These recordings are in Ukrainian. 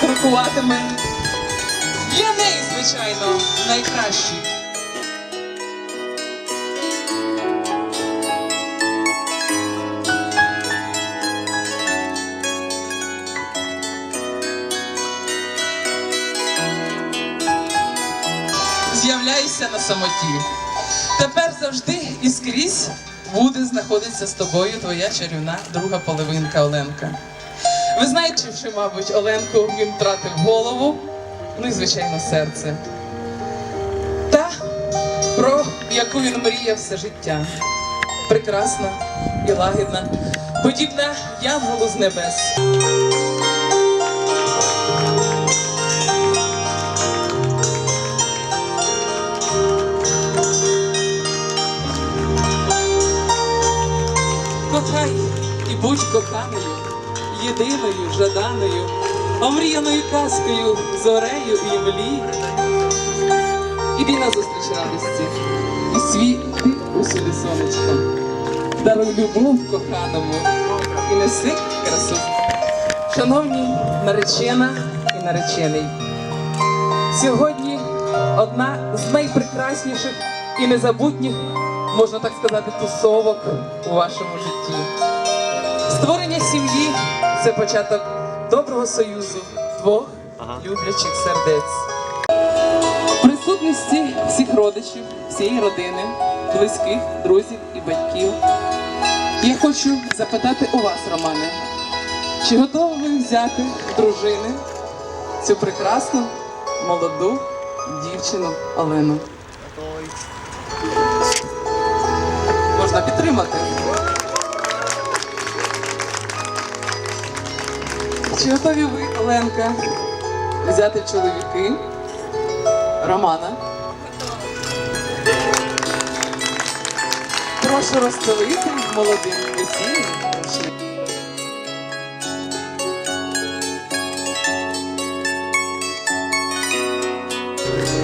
святкуватиме для неї, звичайно, найкращий. З'являйся на самоті. Тепер завжди і скрізь буде знаходитися з тобою твоя чарівна друга половинка Оленка. Ви знаєте, що, мабуть, Оленку він втратив голову, ну і, звичайно, серце. Та, про яку він мріяв все життя. Прекрасна і лагідна, подібна янголу з небес. Кохай і будь коханою, єдиною, жаданою, омріяною казкою, зорею і млі. Іди на зустріч радості, і світ усюди сонечко. Даруй любов коханому і неси красу. Шановні наречена і наречений, сьогодні одна з найпрекрасніших і незабутніх, можна так сказати, тусовок у вашому житті. Створення сім'ї це початок доброго союзу двох люблячих сердець. В присутності всіх родичів, всієї родини, близьких, друзів і батьків. Я хочу запитати у вас, Романе, чи готові ви взяти дружини цю прекрасну молоду дівчину Олену? Можна підтримати. Чи готові ви, Оленка, взяти чоловіки Романа? Прошу розстелити молодим весіллям.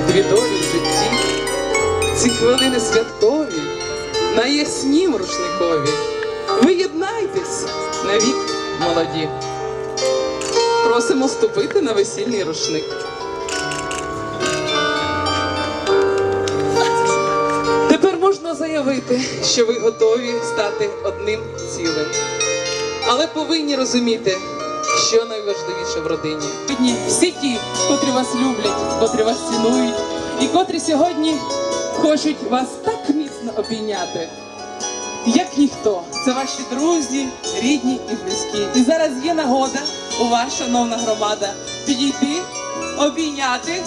Дві долі в житті, ці хвилини святкові, на яснім рушникові. Ви єднайтесь навік молоді. Просимо ступити на весільний рушник. Тепер можна заявити, що ви готові стати одним цілим. Але повинні розуміти, що найважливіше в родині. Сьогодні всі ті, котрі вас люблять, котрі вас цінують, і котрі сьогодні хочуть вас так міцно обійняти. Як ніхто, це ваші друзі, рідні і близькі. І зараз є нагода у вас, шановна громада, підійти, обійняти